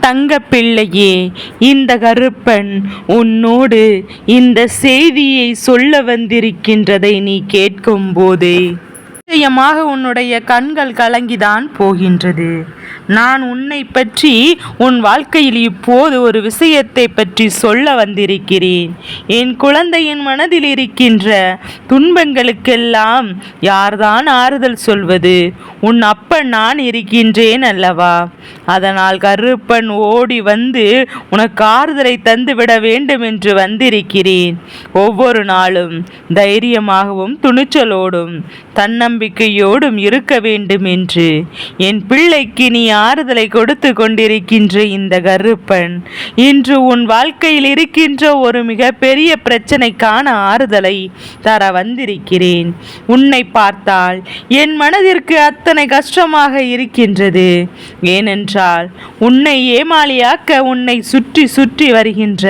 தங்க பிள்ளையே இந்த கருப்பன் உன்னோடு இந்த செய்தியை சொல்ல வந்திருக்கின்றதை நீ கேட்கும் போதே நிச்சயமாக உன்னுடைய கண்கள் கலங்கிதான் போகின்றது. நான் உன்னை பற்றி உன் வாழ்க்கையில் இப்போது ஒரு விஷயத்தை பற்றி சொல்ல வந்திருக்கிறேன். என் குழந்தையின் மனதில் இருக்கின்ற துன்பங்களுக்கெல்லாம் யார்தான் ஆறுதல் சொல்வது? உன் அப்பன் நான் இருக்கின்றேன் அல்லவா? அதனால் கருப்பன் ஓடி வந்து உனக்கு ஆறுதலை தந்துவிட வேண்டும் என்று வந்திருக்கிறேன். ஒவ்வொரு நாளும் தைரியமாகவும் துணிச்சலோடும் தன்னம் நம்பிக்கையோடும் இருக்க வேண்டும் என்று. என் பிள்ளைக்கு நீ ஆறுதலை கொடுத்து கொண்டிருக்கின்ற இந்த கருப்பன் இன்று உன் வாழ்க்கையில் இருக்கின்ற ஒரு மிகப்பெரிய பிரச்சனைக்கான ஆறுதலை தர வந்திருக்கிறேன். உன்னை பார்த்தால் என் மனதிற்கு அத்தனை கஷ்டமாக இருக்கின்றது. ஏனென்றால் உன்னை ஏமாளியாக்க உன்னை சுற்றி சுற்றி வருகின்ற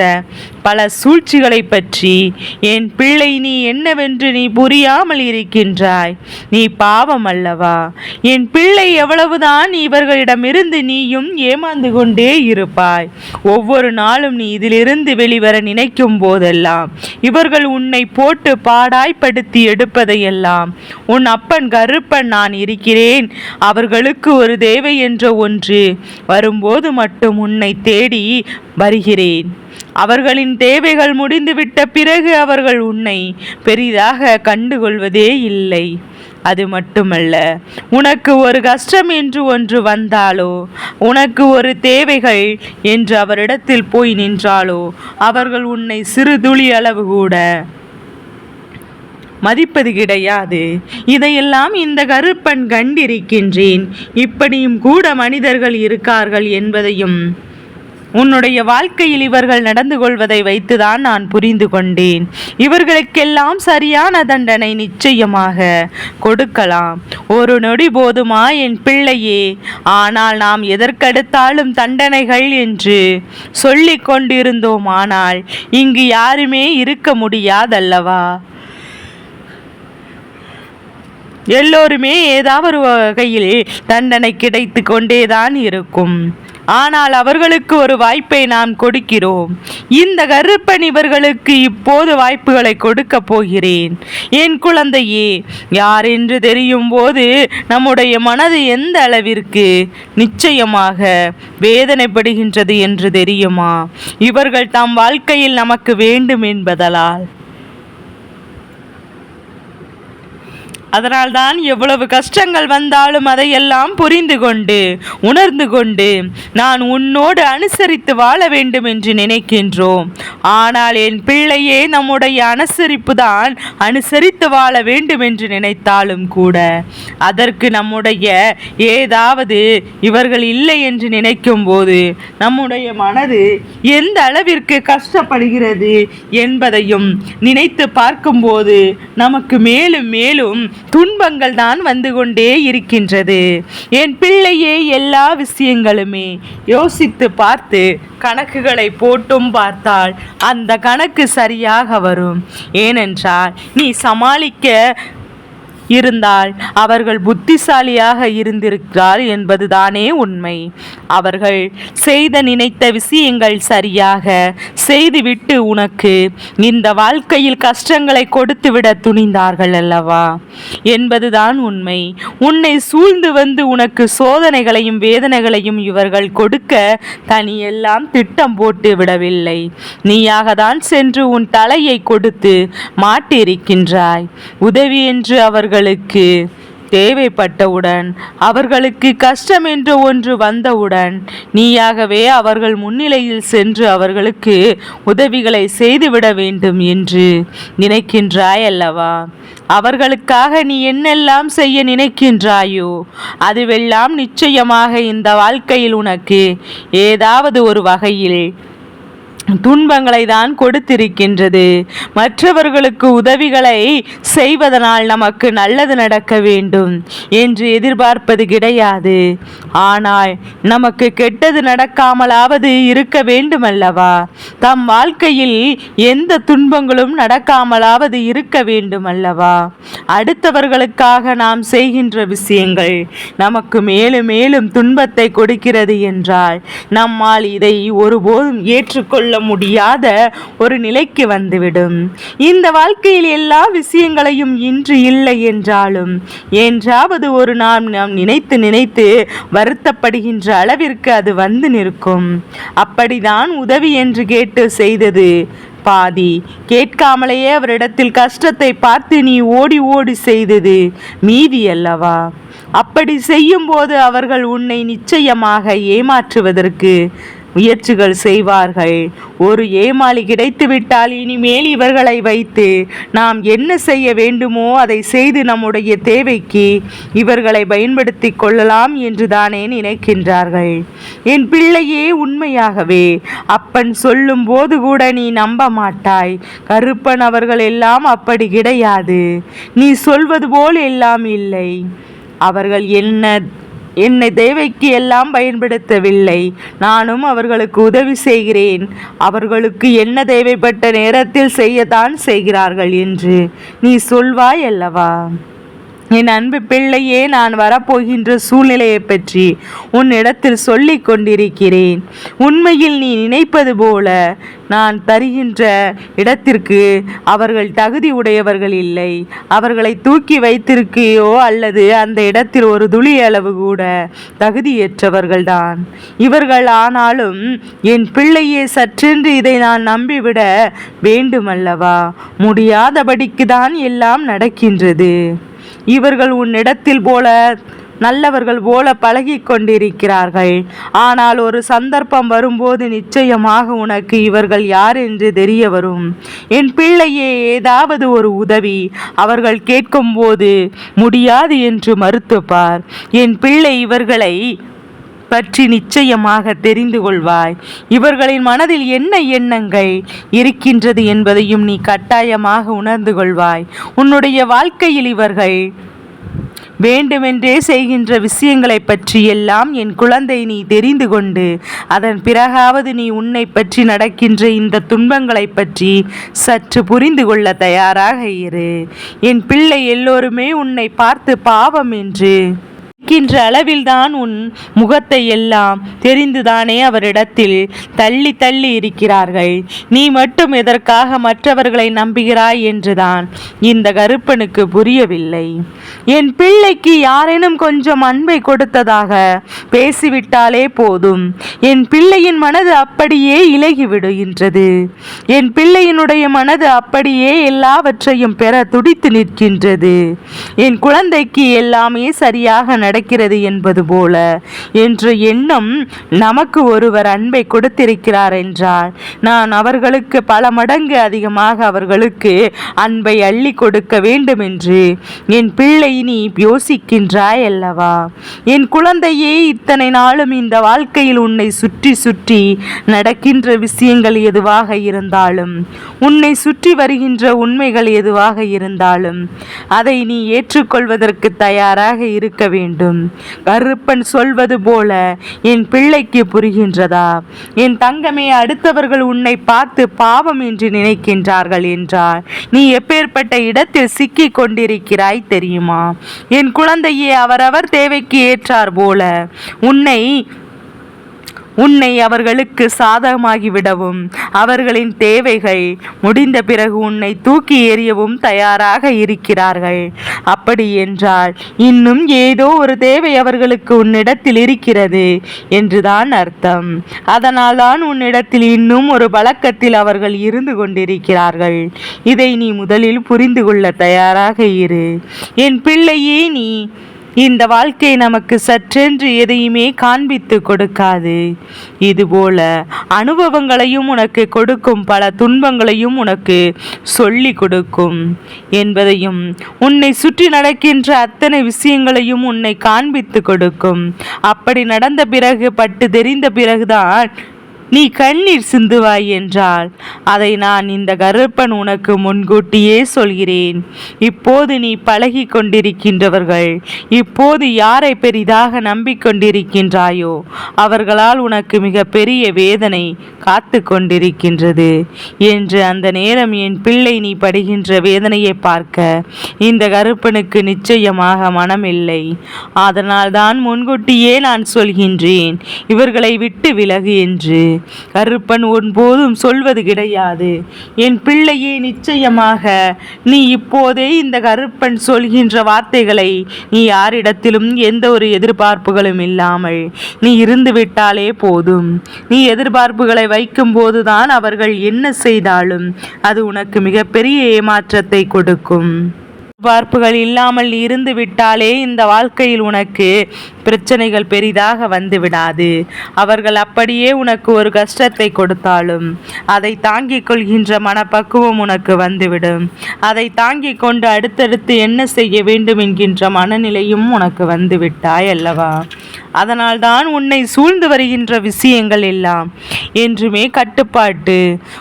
பல சூழ்ச்சிகளை பற்றி என் பிள்ளை நீ என்னவென்று நீ புரியாமல் இருக்கின்றாய். நீ பாவம் அல்லவா? என் பிள்ளை எவ்வளவுதான் இவர்களிடமிருந்து நீயும் ஏமாந்து கொண்டே இருப்பாய். ஒவ்வொரு நாளும் நீ இதிலிருந்து வெளிவர நினைக்கும் போதெல்லாம் இவர்கள் உன்னை போட்டு பாடாய்ப்படுத்தி எடுப்பதையெல்லாம் உன் அப்பன் கருப்பன் நான் இருக்கிறேன். அவர்களுக்கு ஒரு தேவை என்ற ஒன்று வரும்போது மட்டும் உன்னை தேடி வருகிறேன். அவர்களின் தேவைகள் முடிந்துவிட்ட பிறகு அவர்கள் உன்னை பெரிதாக கண்டுகொள்வதே இல்லை. அது மட்டுமல்ல உனக்கு ஒரு கஷ்டம் என்று ஒன்று வந்தாலோ உனக்கு ஒரு தேவைகள் என்று அவரிடத்தில் போய் நின்றாலோ அவர்கள் உன்னை சிறு துளி அளவு கூட மதிப்பது கிடையாது. இதையெல்லாம் இந்த கருப்பன் கண்டிருக்கின்றேன். இப்படியும் கூட மனிதர்கள் இருக்கார்கள் என்பதையும் உன்னுடைய வாழ்க்கையில் இவர்கள் நடந்து கொள்வதை வைத்துதான் நான் புரிந்து கொண்டேன். இவர்களுக்கெல்லாம் சரியான தண்டனை நிச்சயமாக கொடுக்கலாம். ஒரு நொடி போதுமா என் பிள்ளையே? ஆனால் நாம் எதற்கெடுத்தாலும் தண்டனைகள் என்று சொல்லி கொண்டிருந்தோம். ஆனால் இங்கு யாருமே இருக்க முடியாதல்லவா? எல்லோருமே ஏதாவது வகையில் தண்டனை கிடைத்து கொண்டேதான் இருக்கும். ஆனால் அவர்களுக்கு ஒரு வாய்ப்பை நாம் கொடுக்கிறோம். இந்த கருப்பன் இவர்களுக்கு இப்போது வாய்ப்புகளை கொடுக்க போகிறேன். என் குழந்தையே யார் என்று தெரியும் போது நம்முடைய மனது எந்த அளவிற்கு நிச்சயமாக வேதனைப்படுகின்றது என்று தெரியுமா? இவர்கள் தம் வாழ்க்கையில் நமக்கு வேண்டும் என்பதலால். அதனால்தான் எவ்வளவு கஷ்டங்கள் வந்தாலும் அதையெல்லாம் புரிந்து கொண்டு உணர்ந்து கொண்டு நான் உன்னோடு அனுசரித்து வாழ வேண்டும் என்று நினைக்கின்றோம். ஆனால் என் பிள்ளையே நம்முடைய அனுசரிப்பு தான் அனுசரித்து வாழ வேண்டும் என்று நினைத்தாலும் கூட அதற்கு நம்முடைய ஏதாவது இவர்கள் இல்லை என்று நினைக்கும் போது நம்முடைய மனது எந்த அளவிற்கு கஷ்டப்படுகிறது என்பதையும் நினைத்து பார்க்கும்போது நமக்கு மேலும் மேலும் துன்பங்கள் தான் வந்து கொண்டே இருக்கின்றது. என் பிள்ளையே எல்லா விஷயங்களுமே யோசித்து பார்த்து கணக்குகளை போட்டும் பார்த்தால் அந்த கணக்கு சரியாக வரும். ஏனென்றால் நீ சமாளிக்க இருந்தால் அவர்கள் புத்திசாலியாக இருந்திருக்கிறார் என்பதுதானே உண்மை. அவர்கள் செய்த நினைத்த விஷயங்கள் சரியாக செய்துவிட்டு உனக்கு இந்த வாழ்க்கையில் கஷ்டங்களை கொடுத்துவிட துணிந்தார்கள் அல்லவா? என்பதுதான் உண்மை. உன்னை சூழ்ந்து வந்து உனக்கு சோதனைகளையும் வேதனைகளையும் இவர்கள் கொடுக்க தனியெல்லாம் திட்டம் போட்டு விடவில்லை. நீயாக தான் சென்று உன் தலையை கொடுத்து மாட்டிருக்கின்றாய் உதவி என்று அவர்கள் அவர்களுக்கு தேவைப்பட்டவுடன் அவர்களுக்கு கஷ்டம் என்று ஒன்று வந்தவுடன் நீயாகவே அவர்கள் முன்னிலையில் சென்று அவர்களுக்கு உதவிகளை செய்துவிட வேண்டும் என்று நினைக்கின்றாய் அல்லவா அவர்களுக்காக நீ என்னெல்லாம் செய்ய நினைக்கின்றாயோ அதுவெல்லாம் நிச்சயமாக இந்த வாழ்க்கையில் உனக்கு ஏதாவது ஒரு வகையில் துன்பங்களை தான் கொடுத்திருக்கின்றது. மற்றவர்களுக்கு உதவிகளை செய்வதனால் நமக்கு நல்லது நடக்க வேண்டும் என்று எதிர்பார்ப்பது கிடையாது. ஆனால் நமக்கு கெட்டது நடக்காமலாவது இருக்க வேண்டுமல்லவா? தம் வாழ்க்கையில் எந்த துன்பங்களும் நடக்காமலாவது இருக்க வேண்டுமல்லவா? அடுத்தவர்களுக்காக நாம் செய்கின்ற விஷயங்கள் நமக்கு மேலும் மேலும் துன்பத்தை கொடுக்கிறது என்றால் நம்மால் இதை ஒருபோதும் ஏற்றுக்கொள்ள கொள்ள முடியாத ஒரு நிலைக்கு வந்துவிடும். இந்த வாழ்க்கையில் எல்லா விஷயங்களையும் இன்று இல்லை என்றாலும் என்றாவது ஒரு நாம் நாம் நினைத்து நினைத்து வருத்தப்படுகின்ற அளவிற்கு அது வந்து நிற்கும். அப்படிதான் உதவி என்று கேட்டு செய்தது. பாதி கேட்காமலேயே அவரிடத்தில் கஷ்டத்தை பார்த்து நீ ஓடி ஓடி செய்தது. மீதி அல்லவா? அப்படி செய்யும்போது அவர்கள் உன்னை நிச்சயமாக ஏமாற்றுவதற்கு முயற்சிகள் செய்வார்கள். ஒரு ஏமாளி கிடைத்துவிட்டால் இனிமேல் இவர்களை வைத்து நாம் என்ன செய்ய வேண்டுமோ அதை செய்து நம்முடைய தேவைக்கு இவர்களை பயன்படுத்தி கொள்ளலாம் என்று தானே நினைக்கின்றார்கள். என் பிள்ளையே உண்மையாகவே அப்பன் சொல்லும் போது கூட நீ நம்ப மாட்டாய். கருப்பன் அவர்கள் எல்லாம் அப்படி கிடையாது. நீ சொல்வது போல் எல்லாம் இல்லை. அவர்கள் என்ன என்னை தேவைக்கு எல்லாம் பயன்படுத்தவில்லை. நானும் அவர்களுக்கு உதவி செய்கிறேன். அவர்களுக்கு என்ன தேவைப்பட்ட நேரத்தில் செய்யத்தான் செய்கிறார்கள் என்று நீ சொல்வாய் அல்லவா? என் அன்பு பிள்ளையே நான் வரப்போகின்ற சூழ்நிலையை பற்றி உன்னிடத்தில் சொல்லி கொண்டிருக்கிறேன். உண்மையில் நீ நினைப்பது போல நான் தருகின்ற இடத்திற்கு அவர்கள் தகுதி உடையவர்கள் இல்லை. அவர்களை தூக்கி வைத்திருக்கையோ அல்லது அந்த இடத்தில் ஒரு துளி அளவு கூட தகுதியற்றவர்கள்தான். இவர்கள் ஆனாலும் என் பிள்ளையே சற்றென்று இதை நான் நம்பிவிட வேண்டுமல்லவா? முடியாதபடிக்கு தான் எல்லாம் நடக்கின்றது. இவர்கள் உன்னிடத்தில் போல நல்லவர்கள் போல பழகி கொண்டிருக்கிறார்கள் ஆனால் ஒரு சந்தர்ப்பம் வரும்போது நிச்சயமாக உனக்கு இவர்கள் யார் என்று தெரிய வரும். என் பிள்ளையே ஏதாவது ஒரு உதவி. அவர்கள் கேட்கும்போது முடியாது என்று மறுத்துப்பார். என் பிள்ளை இவர்களை பற்றி நிச்சயமாக தெரிந்து கொள்வாய். இவர்களின் மனதில் என்ன எண்ணங்கள் இருக்கின்றது என்பதையும் நீ கட்டாயமாக உணர்ந்து கொள்வாய். உன்னுடைய வாழ்க்கையில் இவர்கள் வேண்டுமென்றே செய்கின்ற விஷயங்களை பற்றி எல்லாம் என் குழந்தை நீ தெரிந்து கொண்டு அதன் பிறகாவது நீ உன்னை பற்றி நடக்கின்ற இந்த துன்பங்களை பற்றி சற்று புரிந்து கொள்ள தயாராக இரு. என் பிள்ளை எல்லோருமே உன்னை பார்த்து பாவம் என்று இருக்கின்ற அளவில்தான் உன் முகத்தை எல்லாம் தெரிந்துதானே அவரிடத்தில் தள்ளி தள்ளி இருக்கிறார்கள். நீ மட்டும் எதற்காக மற்றவர்களை நம்புகிறாய் என்றுதான் இந்த கருப்பனுக்கு புரியவில்லை. என் பிள்ளைக்கு யாரேனும் கொஞ்சம் அன்பை கொடுத்ததாக பேசிவிட்டாலே போதும். என் பிள்ளையின் மனது அப்படியே இலகிவிடுகின்றது. என் பிள்ளையினுடைய மனது அப்படியே எல்லாவற்றையும் பெற துடித்து நிற்கின்றது. என் குழந்தைக்கு எல்லாமே சரியாக நடக்கிறது என்பது போல. என்று எண்ணம் நமக்கு ஒருவர் அன்பை கொடுத்திருக்கிறார் என்றால் நான் அவர்களுக்கு பல மடங்கு அதிகமாக அவர்களுக்கு அன்பை அள்ளி கொடுக்க வேண்டும் என்று. என் பிள்ளை நீ யோசிக்கின்றாய் அல்லவா? என் குழந்தையே இத்தனை நாளும் இந்த வாழ்க்கையில் உன்னை சுற்றி சுற்றி நடக்கின்ற விஷயங்கள் எதுவாக இருந்தாலும் உன்னை சுற்றி வருகின்ற உண்மைகள் எதுவாக இருந்தாலும் அதை நீ ஏற்றுக்கொள்வதற்கு தயாராக இருக்க வேண்டும். வேண்டும். கருப்பன் சொல்வது போல என் பிள்ளைக்கு புரிகின்றதா? என் தங்கமே அடுத்தவர்கள் உன்னை பார்த்து பாவம் என்று நினைக்கின்றார்கள் என்றால் நீ எப்பேற்பட்ட இடத்தில் சிக்கிக் கொண்டிருக்கிறாய் தெரியுமா? என் குழந்தையே அவரவர் தேவைக்கு ஏற்றார் போல. உன்னை உன்னை அவர்களுக்கு சாதகமாகிவிடவும். அவர்களின் தேவைகள் முடிந்த பிறகு உன்னை தூக்கி எறியவும் தயாராக இருக்கிறார்கள். அப்படி என்றால் இன்னும் ஏதோ ஒரு தேவை அவர்களுக்கு உன்னிடத்தில் இருக்கிறது என்றுதான் அர்த்தம். அதனால் தான் உன்னிடத்தில் இன்னும் ஒரு பழக்கத்தில் அவர்கள் இருந்து கொண்டிருக்கிறார்கள். இதை நீ முதலில் புரிந்து கொள்ள தயாராக இரு. என் பிள்ளையே நீ இந்த வாழ்க்கை நமக்கு சற்றென்று எதையுமே காண்பித்து கொடுக்காது. இதுபோல அனுபவங்களையும் உனக்கு கொடுக்கும் பல துன்பங்களையும் உனக்கு சொல்லி கொடுக்கும். என்பதையும் உன்னை சுற்றி நடக்கின்ற அத்தனை விஷயங்களையும் உன்னை காண்பித்து கொடுக்கும். அப்படி நடந்த பிறகு பட்டு தெரிந்த பிறகுதான் நீ கண்ணீர் சிந்துவாய் என்றால் அதை நான் இந்த கருப்பன் உனக்கு முன்கூட்டியே சொல்கிறேன். இப்போது நீ பழகி கொண்டிருக்கின்றவர்கள். இப்போது யாரை பெரிதாக நம்பிக்கொண்டிருக்கின்றாயோ அவர்களால் உனக்கு மிக பெரிய வேதனை காத்து கொண்டிருக்கின்றது. என்று அந்த நேரம் என் பிள்ளை நீ படுகின்ற வேதனையை பார்க்க இந்த கருப்பனுக்கு நிச்சயமாக மனமில்லை. அதனால்தான் முன்கூட்டியே நான் சொல்கின்றேன் இவர்களை விட்டு விலகு என்று. கருப்பன் ஒன்போதும் சொல்வது கிடையாது. என் பிள்ளையே நிச்சயமாக நீ இப்போதே இந்த கருப்பன் சொல்கின்ற வார்த்தைகளை நீ யாரிடத்திலும் எந்த ஒரு எதிர்பார்ப்புகளும் இல்லாமல் நீ இருந்து விட்டாலே போதும். நீ எதிர்பார்ப்புகளை வைக்கும் போதுதான் அவர்கள் என்ன செய்தாலும் அது உனக்கு மிகப்பெரிய ஏமாற்றத்தை கொடுக்கும். எதிர்பார்ப்புகள் இல்லாமல் இருந்து விட்டாலே இந்த வாழ்க்கையில் உனக்கு பிரச்சனைகள் பெரிதாக வந்து விடாது. அவர்கள் அப்படியே உனக்கு ஒரு கஷ்டத்தை கொடுத்தாலும் அதை தாங்கிக் கொள்கின்ற மனப்பக்குவம் உனக்கு வந்துவிடும். அதை தாங்கிக் கொண்டு அடுத்தடுத்து என்ன செய்ய வேண்டும் என்கின்ற மனநிலையும் உனக்கு வந்து விட்டாய் அல்லவா? அதனால்தான் உன்னை சூழ்ந்து வருகின்ற விஷயங்கள் எல்லாம் என்றுமே கட்டுப்பாட்டு.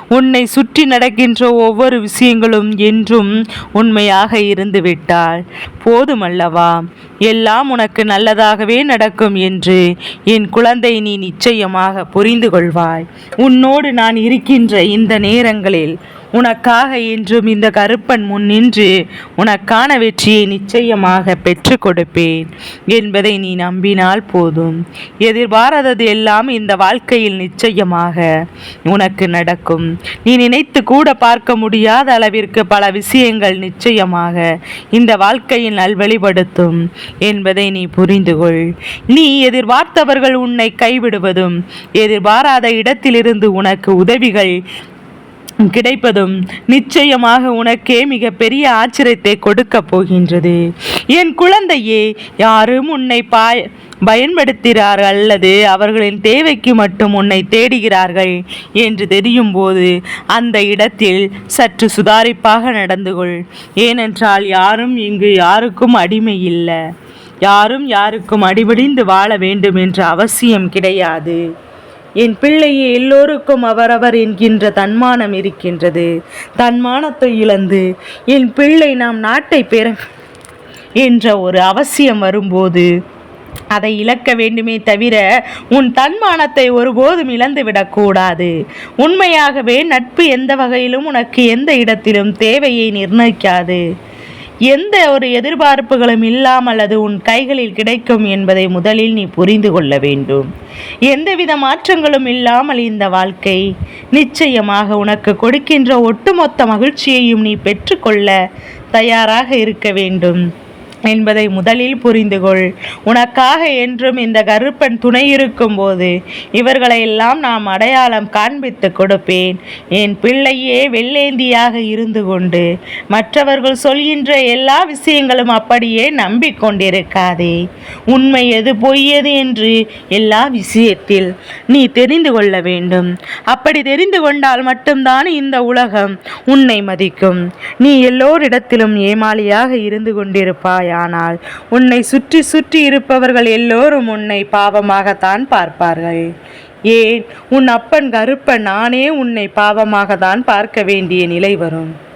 உன்னை சுற்றி நடக்கின்ற ஒவ்வொரு விஷயங்களும் என்றும் உண்மையாக இருந்துவிட்டால் போதுமல்லவா? எல்லாம் உனக்கு நல்லதாகவே நடக்கும் என்று என் குழந்தை நீ நிச்சயமாக புரிந்து கொள்வாய் உன்னோடு நான் இருக்கின்ற இந்த நேரங்களில் உனக்காக என்றும் இந்த கருப்பன் முன் நின்று உனக்கான வெற்றியை நிச்சயமாக பெற்று கொடுப்பேன் என்பதை நீ நம்பினால் போதும். எதிர்பாராதது எல்லாம் இந்த வாழ்க்கையில் நிச்சயமாக உனக்கு நடக்கும். நீ நினைத்து கூட பார்க்க முடியாத அளவிற்கு பல விஷயங்கள் நிச்சயமாக இந்த வாழ்க்கையில் நல்வழிப்படுத்தும் என்பதை நீ புரிந்து கொள். நீ எதிர்பார்த்தவர்கள் உன்னை கைவிடுவதும் எதிர்பாராத இடத்திலிருந்து உனக்கு உதவிகள் கிடைப்பதும் நிச்சயமாக உனக்கே மிக பெரிய ஆச்சரியத்தை கொடுக்க போகின்றது. என் குழந்தையே யாரும் உன்னை பாய் பயன்படுத்துகிறார்கள் அல்லது அவர்களின் தேவைக்கு மட்டும் உன்னை தேடுகிறார்கள் என்று தெரியும் போது அந்த இடத்தில் சற்று சுதாரிப்பாக நடந்து கொள். ஏனென்றால் யாரும் இங்கு யாருக்கும் அடிமை இல்லை. யாரும் யாருக்கும் அடிபடிந்து வாழ வேண்டும் என்ற அவசியம் கிடையாது. என் பிள்ளையே எல்லோருக்கும் அவரவர் என்கின்ற தன்மானம் இருக்கின்றது. தன்மானத்தை இழந்து என் பிள்ளை நாம் நாட்டை பெற என்ற ஒரு அவசியம் வரும்போது அதை இழக்க வேண்டுமே தவிர உன் தன்மானத்தை ஒருபோதும் இழந்து விடக்கூடாது. உண்மையாகவே நட்பு எந்த வகையிலும் உனக்கு எந்த இடத்திலும் தேவையை நிர்ணயிக்காது. எந்த ஒரு எதிர்பார்ப்புகளும் இல்லாமல் அது உன் கைகளில் கிடைக்கும் என்பதை முதலில் நீ புரிந்து கொள்ள வேண்டும். எந்தவித மாற்றங்களும் இல்லாமல் இந்த வாழ்க்கை நிச்சயமாக உனக்கு கொடுக்கின்ற ஒட்டுமொத்த மகிழ்ச்சியையும் நீ பெற்றுக்கொள்ள தயாராக இருக்க வேண்டும். என்பதை முதலில் புரிந்து கொள் உனக்காக என்றும் இந்த கருப்பன் துணை இருக்கும் போது இவர்களையெல்லாம் நாம் அடையாளம் காண்பித்து கொடுப்பேன். என் பிள்ளையே வெள்ளேந்தியாக இருந்து கொண்டு மற்றவர்கள் சொல்கின்ற எல்லா விஷயங்களும் அப்படியே நம்பிக்கொண்டிருக்காதே உண்மை எது பொய்யது என்று எல்லா விஷயத்தில் நீ தெரிந்து கொள்ள வேண்டும். அப்படி தெரிந்து கொண்டால் மட்டும்தான் இந்த உலகம் உன்னை மதிக்கும். நீ எல்லோரிடத்திலும் ஏமாளியாக இருந்து கொண்டிருப்பாய்? ஆனால் உன்னை சுற்றி சுற்றி இருப்பவர்கள் எல்லோரும் உன்னை பாவமாகத்தான் பார்ப்பார்கள். ஏன்? உன் அப்பன் கருப்பன் நானே உன்னை பாவமாக தான் பார்க்க வேண்டிய நிலை வரும்.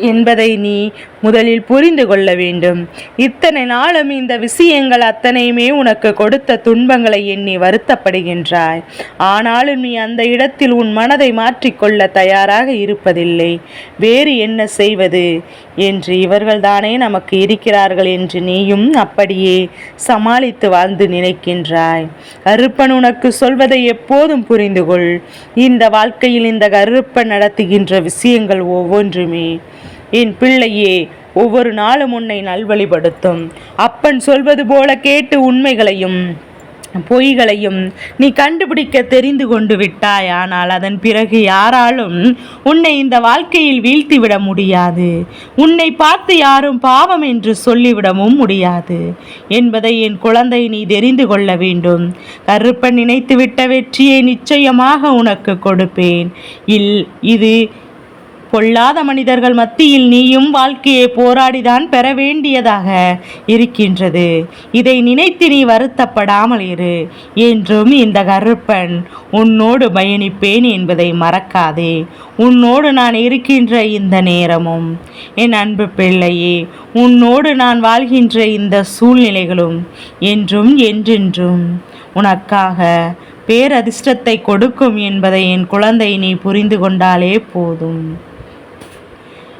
என்பதை நீ முதலில் புரிந்து கொள்ள வேண்டும். இத்தனை நாளும் இந்த விஷயங்கள் அத்தனையுமே உனக்கு கொடுத்த துன்பங்களை எண்ணி வருத்தப்படுகின்றாய். ஆனாலும் நீ அந்த இடத்தில் உன் மனதை மாற்றிக்கொள்ள தயாராக இருப்பதில்லை. வேறு என்ன செய்வது? என்று இவர்கள்தானே நமக்கு இருக்கிறார்கள் என்று நீயும் அப்படியே சமாளித்து வாழ்ந்து நினைக்கின்றாய். கருப்பன் உனக்கு சொல்வதை எப்போதும் புரிந்து கொள். இந்த வாழ்க்கையில் இந்த கருப்பன் நடத்துகின்ற விஷயங்கள் ஒவ்வொன்றுமே. என் பிள்ளையே ஒவ்வொரு நாளும் உன்னை நல்வழிப்படுத்தும். அப்பன் சொல்வது போல கேட்டு உண்மைகளையும் பொய்களையும் நீ கண்டுபிடிக்க தெரிந்து கொண்டு விட்டாய். ஆனால் அதன் பிறகு யாராலும் உன்னை இந்த வாழ்க்கையில் வீழ்த்திவிட முடியாது. உன்னை பார்த்து யாரும் பாவம் என்று சொல்லிவிடவும் முடியாது என்பதை என் குழந்தை நீ தெரிந்து கொள்ள வேண்டும். கருப்பன் நினைத்துவிட்ட வெற்றியை நிச்சயமாக உனக்கு கொடுப்பேன். இல் இது பொல்லாத மனிதர்கள் மத்தியில் நீயும் வாழ்க்கையை போராடிதான் பெற வேண்டியதாக இருக்கின்றது. இதை நினைத்து நீ வருத்தப்படாமல் இரு. என்றும் இந்த கருப்பன் உன்னோடு பயணிப்பேன் என்பதை மறக்காதே. உன்னோடு நான் இருக்கின்ற இந்த நேரமும் என் அன்பு பிள்ளையே உன்னோடு நான் வாழ்கின்ற இந்த சூழ்நிலைகளும் என்றும் என்றென்றும். உனக்காக பேரதிர்ஷ்டத்தை கொடுக்கும் என்பதை என் குழந்தை நீ புரிந்து கொண்டாலே போதும்.